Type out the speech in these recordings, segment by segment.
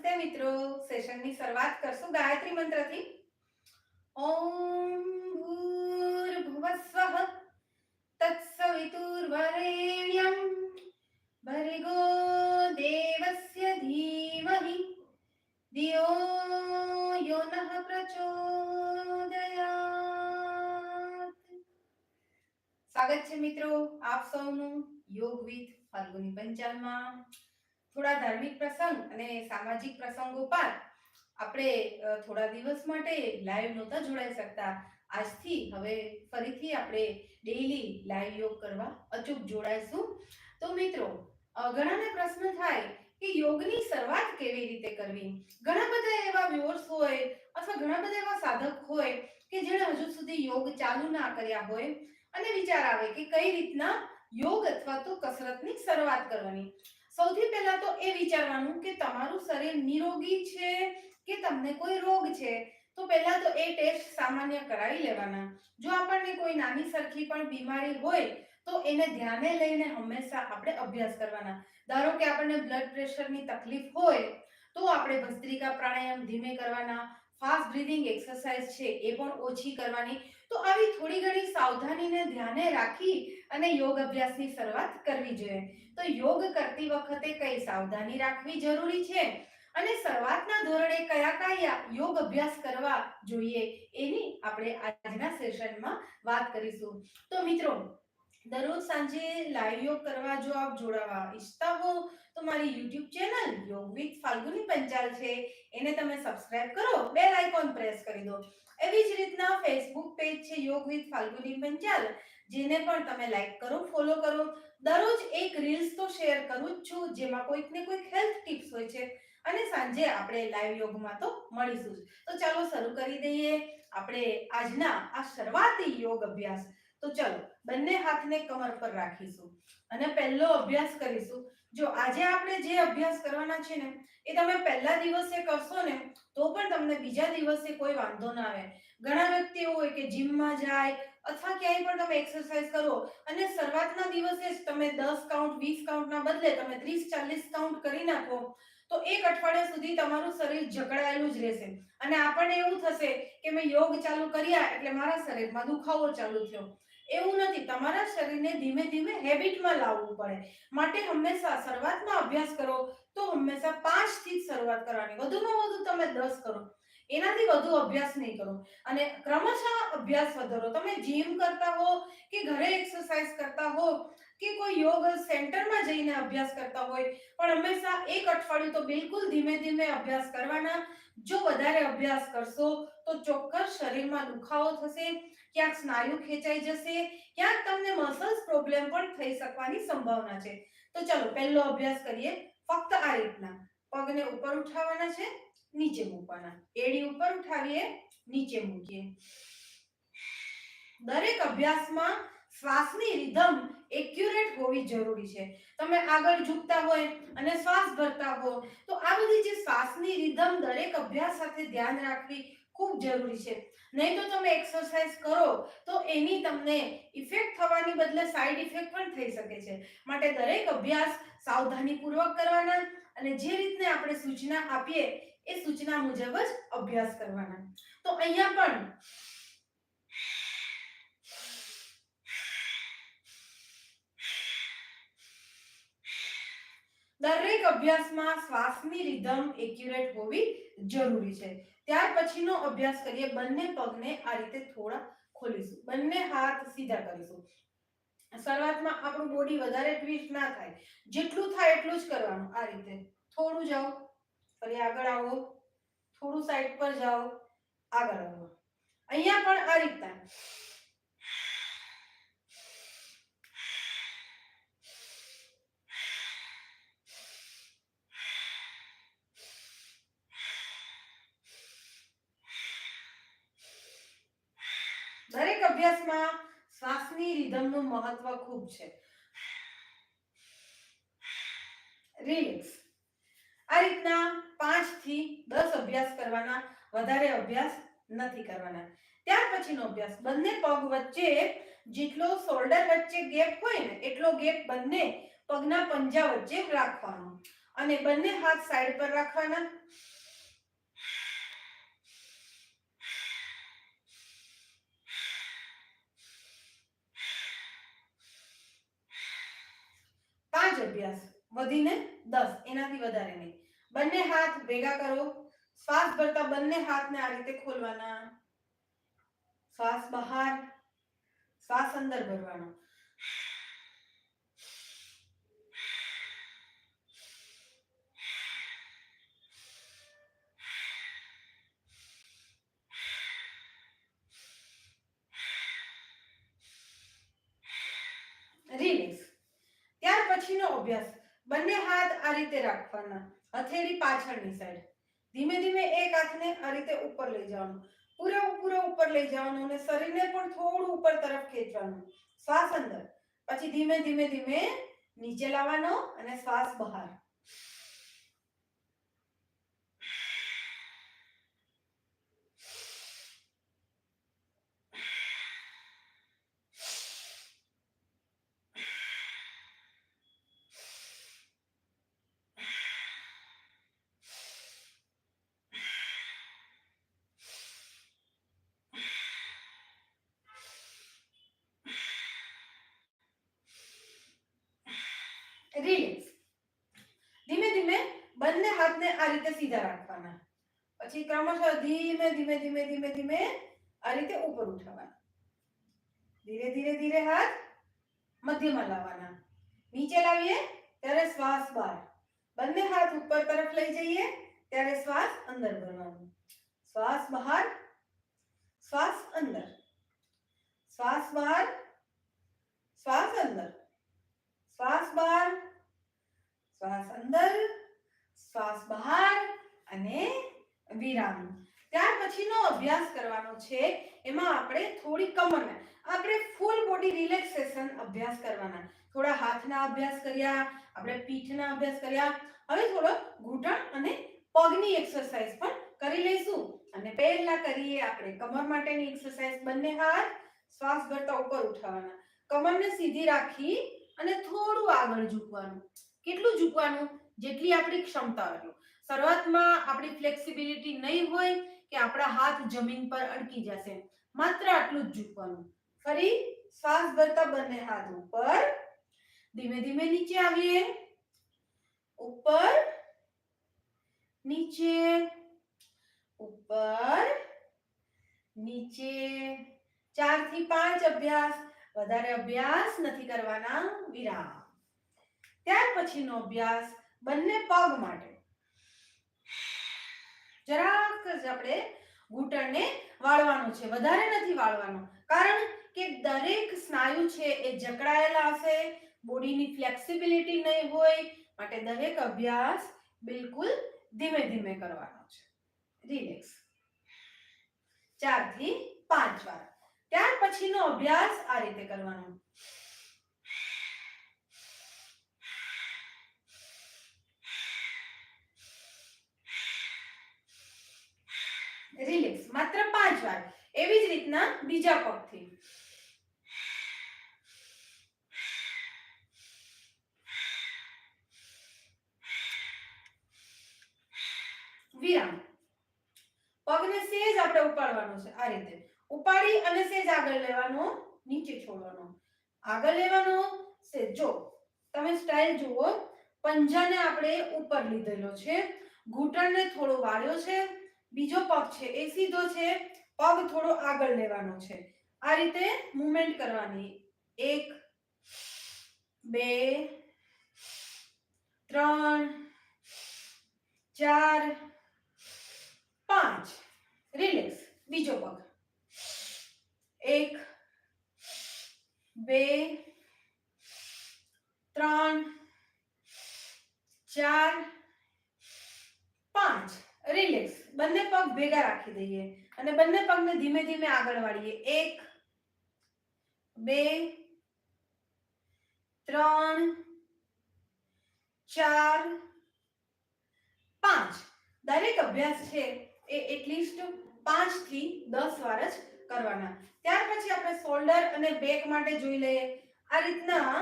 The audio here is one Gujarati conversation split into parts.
નમસ્તે મિત્રો. સેશનની શરૂઆત કરશું ગાયત્રી મંત્રથી. ઓમ ભૂર્ભુવસ્વઃ તત્સવિતુર્વરેણ્યં ભર્ગો દેવસ્ય ધીમહિ ધિયો યો નઃ પ્રચોદયાત સ્વાગત છે મિત્રો આપ સૌનું યોગ વિથ ફાલ્ગુની પંચાલમાં થોડા ધાર્મિક પ્રસંગ અને સામાજિક પ્રસંગો પર આપણે થોડા દિવસ માટે લાઈવ નહોતા જોડાઈ શકતા. આજથી હવે ફરીથી આપણે ડેઈલી લાઈવ યોગ કરવા અચૂક જોડાઈશું. તો મિત્રો ઘણાને પ્રશ્ન થાય કે યોગની શરૂઆત કેવી રીતે કરવી? ઘણા બધા એવા વ્યુઅર્સ હોય અથવા ઘણા બધા એવા સાધક હોય કે જેણે હજુ સુધી યોગ ચાલુ ના કર્યા હોય અને વિચાર આવે કે કઈ રીતના યોગ અથવા તો કસરતની શરૂઆત કરવાની. સૌથી પહેલા તો એ વિચારવાનું કે તમારું શરીર નિરોગી છે કે તમને કોઈ રોગ છે? તો પહેલા તો એ ટેસ્ટ સામાન્ય કરાવી લેવાના. જો આપણને કોઈ નાની સરખી પણ બીમારી હોય, તો એને ધ્યાને લઈને હંમેશા આપણે અભ્યાસ કરવાના. ધારો કે આપણને બ્લડ પ્રેશરની તકલીફ હોય, તો આપણે ભસ્ત્રિકા પ્રાણાયામ ધીમે કરવાના. ફાસ્ટ બ્રીધિંગ એક્સરસાઇઝ છે એ પણ ઓછી કરવાની. તો આવી થોડી ઘણી સાવધાનીને ધ્યાને રાખી અને યોગ અભ્યાસની શરૂઆત કરવી જોઈએ. તો યોગ કરતી વખતે કઈ સાવધાની રાખવી જરૂરી છે? અને શરૂઆતના ધોરણે કયા કયા યોગ અભ્યાસ કરવા જોઈએ? એની આપણે આજના સેશનમાં વાત કરીશું. તો મિત્રો દરરોજ સાંજે લાઈવ યોગ કરવા જો આપ જોડાવા ઈચ્છતા હો, તો મારી YouTube channel Yog with Falguni Panchal છે. એને તમે સબસ્ક્રાઇબ કરો બેલ આઇકોન પ્રેસ કરી દો. એવી જ રીતના ફેસબુક પેજ છે યોગ વિથ ફાલ્ગુની પંચાલ જેને પણ તમે લાઈક કરો ફોલો કરો. દરરોજ એક રીલ્સ તો શેર કરું જ છું, જેમાં કોઈક ને કોઈક હેલ્થ ટિપ્સ હોય છે. અને સાંજે આપણે લાઈવ યોગમાં તો મળીશું જ. તો ચાલો શરૂ કરી દઈએ. આપણે આજના આ શરૂઆતી યોગ અભ્યાસ. તો ચલો બંને હાથને કમર પર રાખીશું. અને પહેલો અભ્યાસ કરીશું. જો આજે આપણે જે અભ્યાસ કરવાના છે ને, એ તમે પહેલા દિવસે કરશો ને, તો પણ તમને બીજા દિવસે કોઈ વાંધો ના આવે. ઘણા વ્યક્તિ હોય કે જીમમાં જાય અથવા ક્યાંય પણ તમે એક્સરસાઇઝ કરો અને શરૂઆતના દિવસે જ તમે દસ કાઉન્ટ વીસ કાઉન્ટના બદલે તમે ત્રીસ, ચાલીસ કાઉન્ટ કરી નાખો, તો એક અઠવાડિયા સુધી તમારું શરીર જકડાયેલું જ રહેશે. અને આપણને એવું થશે કે મેં યોગ ચાલુ કર્યા એટલે મારા શરીરમાં દુખાવો ચાલુ થયો. એવું નથી. તમારા શરીરને ધીમે ધીમે હેબિટમાં લાવવું પડે. માટે હંમેશા શરૂઆતમાં અભ્યાસ કરો તો હંમેશા પાંચથી જ શરૂઆત કરવાની. વધુમાં વધુ તમે દસ કરો. એનાથી વધુ અભ્યાસ નહીં કરો. અને ક્રમશઃ અભ્યાસ વધારો. તમે જીમ કરતા હો કે ઘરે એક્સરસાઇઝ કરતા હો કે કોઈ યોગ સેન્ટરમાં જઈને અભ્યાસ કરતા હોય, પણ હંમેશા એક અઠવાડિયું તો બિલકુલ ધીમે ધીમે અભ્યાસ કરવાના. જો વધારે અભ્યાસ કરશો તો ચોક્કસ શરીરમાં દુખાવો થશે. ક્યાંક સ્નાયુ ખેંચાઈ જશે, ક્યાંક તમને મસલ્સ પ્રોબ્લેમ પણ થઈ શકવાની સંભાવના છે. તો ચલો પહેલો અભ્યાસ કરીએ. ફક્ત આ રીતના. પગને ઉપર ઉઠાવવાના છે, નીચે મૂકવાના. એડી ઉપર ઉઠાવીએ, નીચે મૂકીએ. દરેક અભ્યાસમાં શ્વાસની રિધમ એક્યુરેટ હોવી જરૂરી છે. તમે આગળ ઝૂકતા હોય અને શ્વાસ ભરતા હો, તો આ બધી જે શ્વાસની રિધમ દરેક અભ્યાસ સાથે ધ્યાન રાખવી ખૂબ જરૂરી છે. નહીં તો તમે એક્સરસાઇઝ કરો તો એની તમને ઇફેક્ટ થવાની બદલે સાઈડ ઇફેક્ટ પણ થઈ શકે છે. માટે દરેક અભ્યાસ સાવધાનીપૂર્વક કરવાના અને જે રીતને આપણે સૂચના આપીએ એ સૂચના મુજબ જ અભ્યાસ કરવાના. તો અહીંયા પણ દરેક અભ્યાસમાં શ્વાસની રિધમ એક્યુરેટ હોવી જરૂરી છે. ત્યાર પછીનો અભ્યાસ કરીએ. બંને પગને આ રીતે થોડા ખોલીશું. બંને હાથ સીધા કરીશું. શરૂઆતમાં આપણું બોડી વધારે ટ્વિસ્ટ ના થાય. જેટલું થાય એટલું જ કરવાનું આ રીતે. થોડું જાઓ. ફરી આગળ આવો. થોડું સાઈડ પર જાઓ. આગળ આવો. અહીંયા પણ આ રીતના. દરેક અભ્યાસમાં શ્વાસની રિધમનું મહત્વ ખૂબ છે. રિલેક્સ આ રીતના પાંચથી દસ અભ્યાસ કરવાના, વધારે અભ્યાસ નથી કરવાના. ત્યાર પછીનો અભ્યાસ. બંને પગ વચ્ચે જેટલો શોલ્ડર વચ્ચે ગેપ હોય ને, એટલો ગેપ બંને પગના પંજા વચ્ચે રાખવાનો. અને બંને હાથ સાઈડ પર રાખવાના. અભ્યાસ. વધીને દસ. એનાથી વધારે નહીં. બંને હાથ ભેગા કરો. શ્વાસ ભરતા બંને હાથને આ રીતે ખોલવાના. શ્વાસ બહાર. શ્વાસ અંદર ભરવાનો રિલેક્સ અભ્યાસ. બંને હાથ આ રીતે રાખવાના, હથેળી પાછળની સાઈડ ધીમે ધીમે એક હાથને આ રીતે ઉપર લઈ જવાનું. પૂરે પૂરે ઉપર લઈ જવાનું અને શરીરને પણ થોડું ઉપર તરફ ખેંચવાનું. શ્વાસ અંદર. પછી ધીમે ધીમે ધીમે નીચે લાવવાનો અને શ્વાસ બહાર રિલેક્સ ધીમે ધીમે બંને હાથને આ રીતે સીધા રાખવાના. પછી ક્રમશઃ ધીમે ધીમે ધીમે ધીમે ધીમે આ રીતે ઉપર ઉઠાવવાના. ધીરે ધીરે ધીરે હાથ મધ્યમાં લાવવાના. નીચે લાવીએ ત્યારે શ્વાસ બહાર. બંને હાથ ઉપર તરફ લઈ જઈએ ત્યારે શ્વાસ અંદર ભરવાનું શ્વાસ બહાર, શ્વાસ અંદર. શ્વાસ બહાર, શ્વાસ અંદર. શ્વાસ બહાર, શ્વાસ અંદર. શ્વાસ બહાર અને વિરામ. ત્યાર પછીનો અભ્યાસ કરવાનો છે, એમાં આપણે થોડી કમરના, આપણે ફૂલ બોડી રિલેક્સેશન અભ્યાસ કરવાના. થોડા હાથના અભ્યાસ કર્યા, આપણે પીઠના અભ્યાસ કર્યા. હવે થોડો ઘૂંટણ અને પગની એક્સરસાઇઝ પણ કરી લઈશું. અને પહેલા કરીએ આપણે કમર માટેની એક્સરસાઇઝ બંને હાથ, શ્વાસ ભરતા ઉપર ઉઠાવવાના. કમરને સીધી રાખી અને થોડું આગળ ઝૂકવાનું. કેટલું ઝૂકવાનું? જેટલી આપણી ક્ષમતા એટલું શરૂઆતમાં આપણી ફ્લેક્સિબિલિટી નહીં હોય કે આપણા હાથ જમીન પર અડકી જશે. માત્ર આટલું જ ઝૂકવાનું ફરી શ્વાસ ભરતા બંને હાથ ઉપર. ધીમે ધીમે નીચે આવીએ. ઉપર. નીચે. ઉપર. નીચે. ચારથી પાંચ અભ્યાસ. વધારે અભ્યાસ નથી કરવાના. વિરામ. ત્યાર પછીનો અભ્યાસ બંને પગ માટે. જરાક જ આપણે ઘૂંટણને વાળવાનું છે. વધારે નથી વાળવાનું. કારણ કે દરેક સ્નાયુ છે એ જકડાયેલા હશે, બોડીની ફ્લેક્સિબિલિટી નહીં હોય, માટે દરેક અભ્યાસ બિલકુલ ધીમે ધીમે કરવાનો છે. રિલેક્સ ચારથી પાંચ વાર. ત્યાર પછીનો અભ્યાસ આ રીતે કરવાનો. રિલેક્સ માત્ર પાંચ વાર. એવી જ રીતના બીજા પગથી. વિરામ. પગને સેજ આપણે ઉપાડવાનો છે આ રીતે. ઉપાડી અને સેજ આગળ લેવાનો, નીચે છોડવાનો. આગળ લેવાનો સેજ જો, તમે સ્ટાઇલ જુઓ. પંજાને આપણે ઉપર લીધેલો છે. ઘૂંટણને થોડો વાળ્યો છે. બીજો પગ છે, એ સીધો છે, પગ થોડો આગળ લેવાનો છે. આ રીતે મૂવમેન્ટ કરવાની. એક, બે, ત્રણ, ચાર, પાંચ. રિલેક્સ બીજો પગ. એક, બે, ત્રણ, ચાર, પાંચ. રિલેક્સ બંને પગ ભેગા રાખી દઈએ અને બંને પગને ધીમે ધીમે આગળ વાળીએ. એક, બે, ત્રણ, ચાર, પાંચ. દરેક અભ્યાસ છે એ એટલીસ્ટ પાંચથી દસ વાર જ કરવાના. ત્યાર પછી આપણે શોલ્ડર અને બેક માટે જોઈ લઈએ. આ રીતના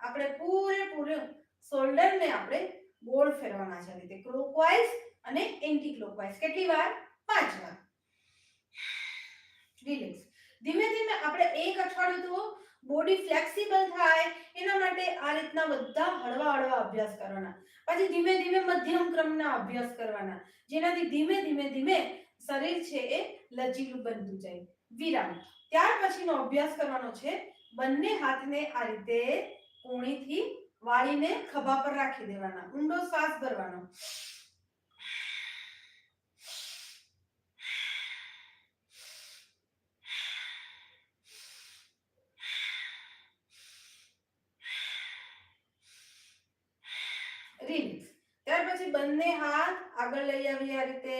આપણે પૂરેપૂરું શોલ્ડરને આપણે ગોળ ફેરવાના છે. રીતે ક્લોકવાઇઝ અને એન્ટી ક્લોકવાઇઝ કેટલી વાર? પાંચ વાર. રિલેક્સ. ધીમે ધીમે આપણે એક અઠવાડિયું તો બોડી ફ્લેક્સિબલ થાય. એના માટે આ રીતના બધા હળવા હળવા અભ્યાસ કરવાના. પછી ધીમે ધીમે મધ્યમ ક્રમના અભ્યાસ કરવાના. જેનાથી ધીમે ધીમે ધીમે શરીર છે એ લચીલું બનતું જાય. વિરામ. ત્યાર પછીનો અભ્યાસ કરવાનો છે બંને હાથને આ રીતે કોણીથી વાળીને ખભા પર રાખી દેવાના. ઊંડો શ્વાસ ભરવાનો રિલીઝ ત્યાર પછી બંને હાથ આગળ લઈ આવીએ આ રીતે.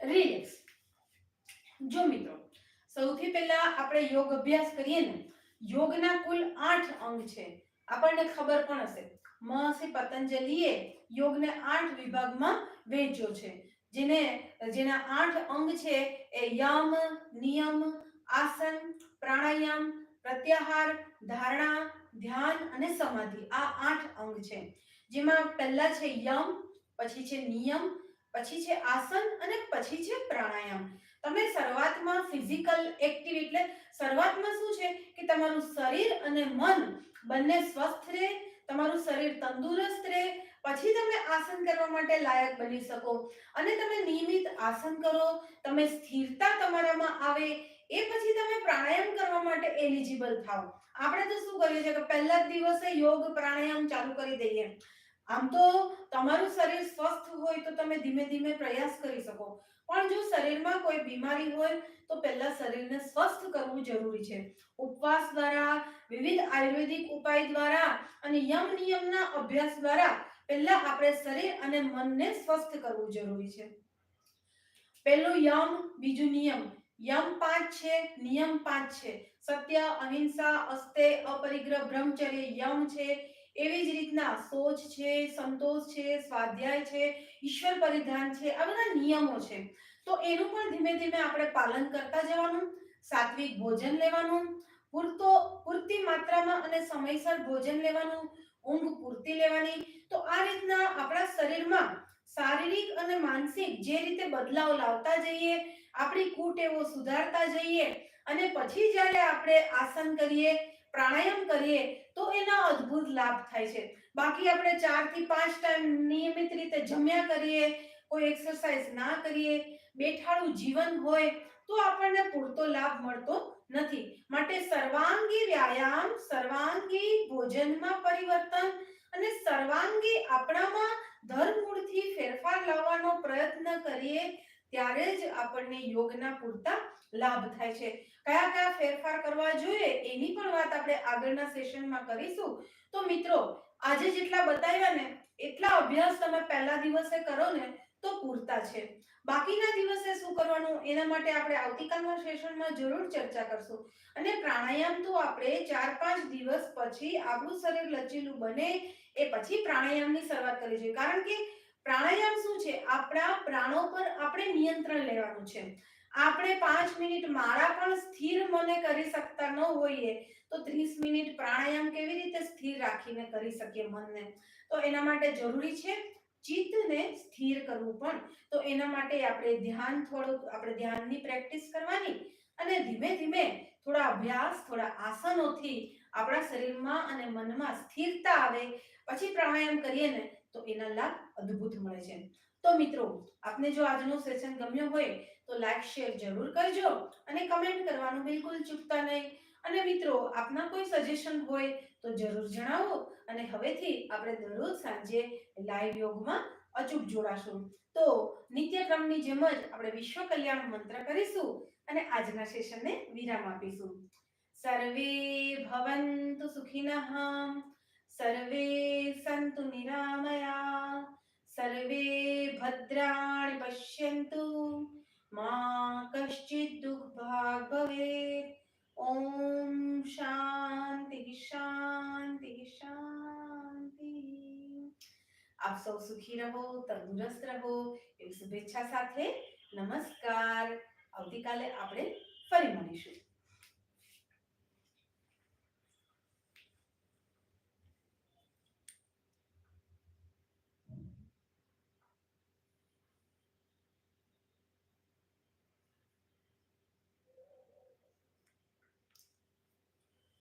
રિલેક્સ જો મિત્રો, સૌથી પહેલા આપણે યોગ અભ્યાસ કરીએ ને, યોગના કુલ આઠ અંગ છે. આપણને ખબર પણ હશે. મહર્ષિ પતંજલિએ યોગને આઠ વિભાગમાં વહેંચ્યો છે. જેને, જેના આઠ અંગ છે એ યમ, નિયમ, આસન, પ્રાણાયામ, પ્રત્યાહાર, ધારણા, ધ્યાન અને સમાધિ. આ આઠ અંગ છે. જેમાં પહેલા છે યમ, પછી છે નિયમ, પછી છે આસન અને પછી છે પ્રાણાયામ. તમે શરૂઆતમાં ફિઝિકલ એક્ટિવ એટલે શરૂઆતમાં શું છે? કે તમારું શરીર અને મન બંને સ્વસ્થ રહે, તમારું શરીર તંદુરસ્ત રહે પછી તમે આસન કરવા માટે લાયક બની શકો. અને તમે નિયમિત આસન કરો, તમે સ્થિરતા તમારામાં આવે, એ પછી તમે પ્રાણાયામ કરવા માટે એલિજિબલ થાઓ. આપણે તો શું કરીએ છીએ કે પહેલા જ દિવસે યોગ પ્રાણાયામ ચાલુ કરી દઈએ. આમ તો તમારું શરીર સ્વસ્થ હોય તો તમે ધીમે ધીમે પ્રયાસ કરી શકો. પણ જો શરીરમાં કોઈ બીમારી હોય, તો પહેલા શરીરને સ્વસ્થ કરવું જરૂરી છે. ઉપવાસ દ્વારા, વિવિધ આયુર્વેદિક ઉપાય દ્વારા અને યમ નિયમના અભ્યાસ દ્વારા પહેલા આપણે શરીર અને મનને સ્વસ્થ કરવું જરૂરી છે. પહેલું યમ, બીજું નિયમ. યમ પાંચ છે, નિયમ પાંચ છે. સત્ય, અહિંસા, અસ્તે, અપરિગ્રહ, બ્રહ્મચર્ય યમ છે. એવી જ રીતના સોચ છે, સંતોષ છે, સ્વાધ્યાય છે, ઈશ્વર પરિધાન છે, આ બધા નિયમો છે. તો એનું પણ ધીમે ધીમે આપણે પાલન કરતા જવાનું, સાત્વિક ભોજન લેવાનું, પૂરતો, પૂરતી માત્રામાં અને સમયસર ભોજન લેવાનું ઊંઘ પૂરતી લેવાની, તો આ રીતના આપણા શરીરમાં શારીરિક અને માનસિક જે રીતે બદલાવ લાવતા જઈએ, આપણી કુટેવો સુધારતા જઈએ અને પછી જ્યારે આપણે આસન કરીએ, પ્રાણાયામ કરીએ, તો એના અદ્ભુત લાભ થાય છે. બાકી આપણે ચારથી પાંચ ટાઈમ નિયમિત રીતે જમ્યા કરીએ કોઈ એક્સરસાઇઝ ના કરીએ, બેઠાડું જીવન હોય, તો આપણને પૂરતો લાભ મળતો નથી. માટે સર્વાંગી વ્યાયામ, સર્વાંગી ભોજનમાં પરિવર્તન અને સર્વાંગી આપણામાં ધરમૂળથી ફેરફાર લાવવાનો પ્રયત્ન કરીએ, ત્યારે જ આપણને યોગના પૂરતા લાભ થાય છે. કયા કયા ફેરફાર કરવા જોઈએ, એની પણ વાત આપણે આગળના સેશનમાં કરીશું. તો મિત્રો, આજે જેટલા બતાવ્યા ને, એટલા અભ્યાસ તમે પહેલા દિવસે કરો ને તો પૂરતા છે. બાકીના દિવસે શું કરવાનું? એના માટે આપણે આવતીકાલના સેશનમાં જરૂર ચર્ચા કરશું. અને પ્રાણાયામ તો આપણે ચાર પાંચ દિવસ પછી આપણું શરીર લચીલું બને એ પછી પ્રાણાયામની શરૂઆત કરવી જોઈએ કારણ કે પ્રાણાયામ શું છે? આપણા પ્રાણો પર આપણે નિયંત્રણ લેવાનું છે. આપણે પાંચ મિનિટ મારા પણ સ્થિર મને કરી શકતા ન હોઈએ તો ત્રીસ મિનિટ પ્રાણાયામ કેવી રીતે સ્થિર રાખીને કરી શકીએ મનને? તો એના માટે જરૂરી છે ચિત્તને સ્થિર કરવું પણ. તો એના માટે આપણે ધ્યાન થોડુંક, આપણે ધ્યાનની પ્રેક્ટિસ કરવાની અને ધીમે ધીમે થોડા અભ્યાસ, થોડા આસનોથી આપણા શરીરમાં અને મનમાં સ્થિરતા આવે. પછી પ્રાણાયામ કરીએ ને તો એના લાભ અદ્ભુત મળે છે. તો મિત્રો, આપને જો આજનો સેશન ગમ્યો હોય તો લાઈક શેર જરૂર કરજો અને કમેન્ટ કરવાનું બિલકુલ ચૂકતા નહીં. અને મિત્રો, આપના કોઈ સજેશન હોય તો જરૂર જણાવો અને હવેથી આપણે દરરોજ સાંજે લાઈવ યોગમાં અચૂક જોડાશું. તો નિત્યક્રમની જેમ જ આપણે વિશ્વ કલ્યાણ મંત્ર કરીશું અને આજના સેશનને વિરામ આપીશું. સર્વે ભવન્તુ સુખિનઃ, સર્વે સંતુ નિરામયા, સર્વે ભદ્રાણ પશ્યંતુ, મા કશ્ચિત દુઃખ ભાગ ભવેત. ઓમ શાંતિ શાંતિ શાંતિ. આપ સૌ સુખી રહો, તંદુરસ્ત રહો, એવી શુભેચ્છા સાથે નમસ્કાર. આવતીકાલે આપણે ફરી મળીશું.